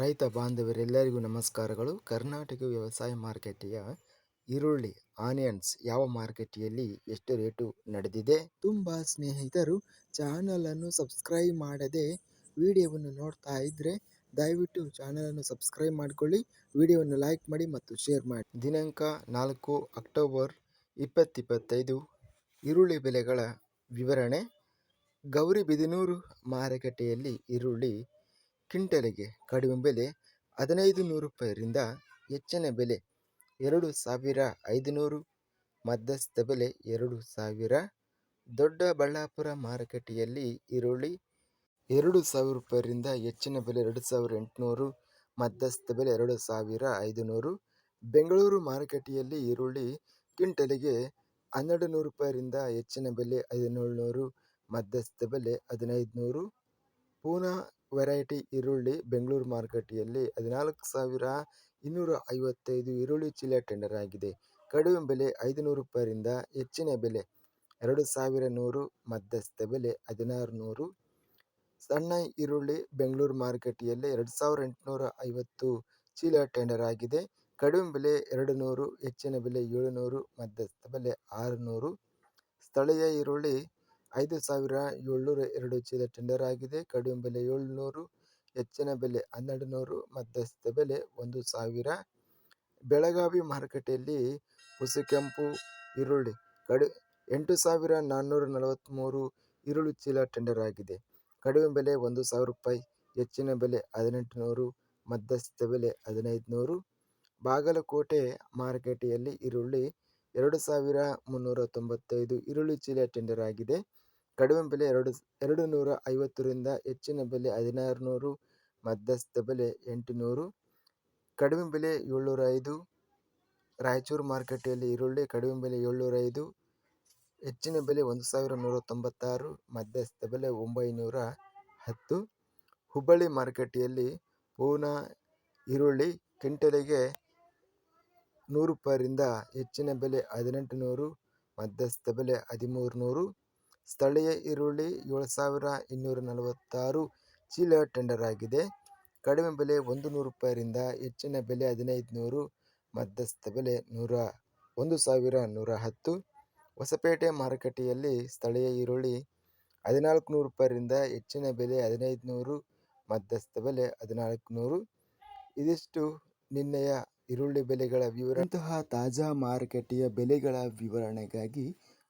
ರೈತ ಬಾಂಧವರೆಲ್ಲರಿಗೂ ನಮಸ್ಕಾರಗಳು. ಕರ್ನಾಟಕ ವ್ಯವಸಾಯ ಮಾರುಕಟ್ಟೆಯ ಈರುಳ್ಳಿ, ಆನಿಯನ್ಸ್ ಯಾವ ಮಾರುಕಟ್ಟೆಯಲ್ಲಿ ಎಷ್ಟು ರೇಟು ನಡೆದಿದೆ? ತುಂಬ ಸ್ನೇಹಿತರು ಚಾನಲನ್ನು ಸಬ್ಸ್ಕ್ರೈಬ್ ಮಾಡದೆ ವಿಡಿಯೋವನ್ನು ನೋಡ್ತಾ ಇದ್ದರೆ ದಯವಿಟ್ಟು ಚಾನಲನ್ನು ಸಬ್ಸ್ಕ್ರೈಬ್ ಮಾಡಿಕೊಳ್ಳಿ. ವಿಡಿಯೋವನ್ನು ಲೈಕ್ ಮಾಡಿ ಮತ್ತು ಶೇರ್ ಮಾಡಿ. ದಿನಾಂಕ ನಾಲ್ಕು ಅಕ್ಟೋಬರ್ ಇಪ್ಪತ್ತಿಪ್ಪತ್ತೈದು. ಈರುಳ್ಳಿ ಬೆಲೆಗಳ ವಿವರಣೆ. ಗೌರಿಬಿದನೂರು ಮಾರುಕಟ್ಟೆಯಲ್ಲಿ ಈರುಳ್ಳಿ ಕ್ವಿಂಟಲಿಗೆ ಕಡಿಮೆ ಬೆಲೆ ಹದಿನೈದು ನೂರು ರೂಪಾಯಿರಿಂದ ಹೆಚ್ಚಿನ ಬೆಲೆ ಎರಡು ಸಾವಿರ ಐದುನೂರು, ಮಧ್ಯಸ್ಥ ಬೆಲೆ ಎರಡು ಸಾವಿರ ದೊಡ್ಡಬಳ್ಳಾಪುರ ಮಾರುಕಟ್ಟೆಯಲ್ಲಿ ಈರುಳ್ಳಿ ಎರಡು ಸಾವಿರ ರೂಪಾಯಿಯಿಂದ ಹೆಚ್ಚಿನ ಬೆಲೆ ಎರಡು ಸಾವಿರ ಎಂಟುನೂರು, ಮಧ್ಯಸ್ಥ ಬೆಲೆ ಎರಡು ಸಾವಿರ ಐದುನೂರು, ಬೆಂಗಳೂರು ಮಾರುಕಟ್ಟೆಯಲ್ಲಿ ಈರುಳ್ಳಿ ಕ್ವಿಂಟಲಿಗೆ ಹನ್ನೆರಡು ನೂರು ರೂಪಾಯಿಯಿಂದ ಹೆಚ್ಚಿನ ಬೆಲೆ ಹದಿನೇಳು ನೂರು ಮಧ್ಯಸ್ಥ ಬೆಲೆ ಹದಿನೈದು ನೂರು ಪೂನಾ ವೆರೈಟಿ ಈರುಳ್ಳಿ ಬೆಂಗಳೂರು ಮಾರುಕಟ್ಟೆಯಲ್ಲಿ ಹದಿನಾಲ್ಕು ಸಾವಿರ ಇನ್ನೂರ ಐವತ್ತೈದು ಈರುಳ್ಳಿ ಚೀಲ ಟೆಂಡರ್ ಆಗಿದೆ. ಕಡಿಮೆ ಬೆಲೆ ಐದುನೂರು ರೂಪಾಯಿಯಿಂದ ಹೆಚ್ಚಿನ ಬೆಲೆ ಎರಡು ಸಾವಿರ ನೂರು, ಮಧ್ಯಸ್ಥ ಬೆಲೆ ಹದಿನಾರು ನೂರು. ಸಣ್ಣ ಈರುಳ್ಳಿ ಬೆಂಗಳೂರು ಮಾರುಕಟ್ಟೆಯಲ್ಲಿ ಎರಡು ಸಾವಿರ ಎಂಟುನೂರ ಐವತ್ತು ಚೀಲ ಟೆಂಡರ್ ಆಗಿದೆ. ಕಡಿಮೆ ಬೆಲೆ ಎರಡು ನೂರು, ಹೆಚ್ಚಿನ ಬೆಲೆ ಏಳುನೂರು, ಮಧ್ಯಸ್ಥ ಬೆಲೆ ಆರುನೂರು. ಸ್ಥಳೀಯ ಈರುಳ್ಳಿ ಐದು ಸಾವಿರ ಏಳ್ನೂರ ಎರಡು ಚೀಲ ಟೆಂಡರ್ ಆಗಿದೆ. ಕಡಿಮೆ ಬೆಲೆ ಏಳ್ನೂರು, ಹೆಚ್ಚಿನ ಬೆಲೆ ಹನ್ನೆರಡು ನೂರು ಮಧ್ಯಸ್ಥ ಬೆಲೆ ಒಂದು ಸಾವಿರ. ಬೆಳಗಾವಿ ಮಾರುಕಟ್ಟೆಯಲ್ಲಿ ಹುಸುಕೆಂಪು, ಈರುಳ್ಳಿ ಕಡಿ, ಎಂಟು ಸಾವಿರ ನಾನ್ನೂರ ನಲವತ್ತ್ಮೂರು ಈರುಳ್ಳಿ ಚೀಲ ಟೆಂಡರ್ ಆಗಿದೆ. ಕಡಿಮೆ ಬೆಲೆ ಒಂದು ಸಾವಿರ ರೂಪಾಯಿ, ಹೆಚ್ಚಿನ ಬೆಲೆ ಹದಿನೆಂಟು ನೂರು ಮಧ್ಯಸ್ಥ ಬೆಲೆ ಹದಿನೈದು ನೂರು ಬಾಗಲಕೋಟೆ ಮಾರುಕಟ್ಟೆಯಲ್ಲಿ ಈರುಳ್ಳಿ ಎರಡು ಸಾವಿರ ಮುನ್ನೂರ ತೊಂಬತ್ತೈದು ಈರುಳ್ಳಿ ಚೀಲ ಟೆಂಡರ್ ಆಗಿದೆ. ಕಡಿಮೆ ಬೆಲೆ ಎರಡು ಎರಡು ನೂರ ಐವತ್ತರಿಂದ ಹೆಚ್ಚಿನ ಬೆಲೆ ಹದಿನಾರು ನೂರು ಮಧ್ಯಸ್ಥ ಬೆಲೆ ಎಂಟುನೂರು, ಕಡಿಮೆ ಬೆಲೆ ಏಳ್ನೂರ ಐದು ರಾಯಚೂರು ಮಾರುಕಟ್ಟೆಯಲ್ಲಿ ಈರುಳ್ಳಿ ಕಡಿಮೆ ಬೆಲೆ ಏಳ್ನೂರ ಐದು ಹೆಚ್ಚಿನ ಬೆಲೆ ಒಂದು ಸಾವಿರ ನೂರ ತೊಂಬತ್ತಾರು ಮಧ್ಯಸ್ಥ ಬೆಲೆ ಒಂಬೈನೂರ ಹತ್ತು ಹುಬ್ಬಳ್ಳಿ ಮಾರುಕಟ್ಟೆಯಲ್ಲಿ ಪೂನಾ ಈರುಳ್ಳಿ ಕ್ವಿಂಟಲಿಗೆ ನೂರು ರೂಪಾಯಿಂದ ಹೆಚ್ಚಿನ ಬೆಲೆ ಹದಿನೆಂಟು ನೂರು ಮಧ್ಯಸ್ಥ ಬೆಲೆ ಹದಿಮೂರು ನೂರು ಸ್ಥಳೀಯ ಈರುಳ್ಳಿ ಏಳು ಸಾವಿರ ಇನ್ನೂರ ನಲವತ್ತಾರು ಚೀಲ ಟೆಂಡರ್ ಆಗಿದೆ. ಕಡಿಮೆ ಬೆಲೆ ಒಂದು ನೂರು ರೂಪಾಯಿರಿಂದ ಹೆಚ್ಚಿನ ಬೆಲೆ ಹದಿನೈದು ನೂರು ಮಧ್ಯಸ್ಥ ಬೆಲೆ ನೂರ ಒಂದು ಸಾವಿರ ನೂರ ಹತ್ತು. ಹೊಸಪೇಟೆ ಮಾರುಕಟ್ಟೆಯಲ್ಲಿ ಸ್ಥಳೀಯ ಈರುಳ್ಳಿ ಹದಿನಾಲ್ಕು ನೂರು ರೂಪಾಯಿಯಿಂದ ಹೆಚ್ಚಿನ ಬೆಲೆ ಹದಿನೈದು ನೂರು ಮಧ್ಯಸ್ಥ ಬೆಲೆ ಹದಿನಾಲ್ಕು ನೂರು ಇದಿಷ್ಟು ನಿನ್ನೆಯ ಈರುಳ್ಳಿ ಬೆಲೆಗಳ ವಿವರ. ಇಂತಹ ತಾಜಾ ಮಾರುಕಟ್ಟೆಯ ಬೆಲೆಗಳ ವಿವರಣೆಗಾಗಿ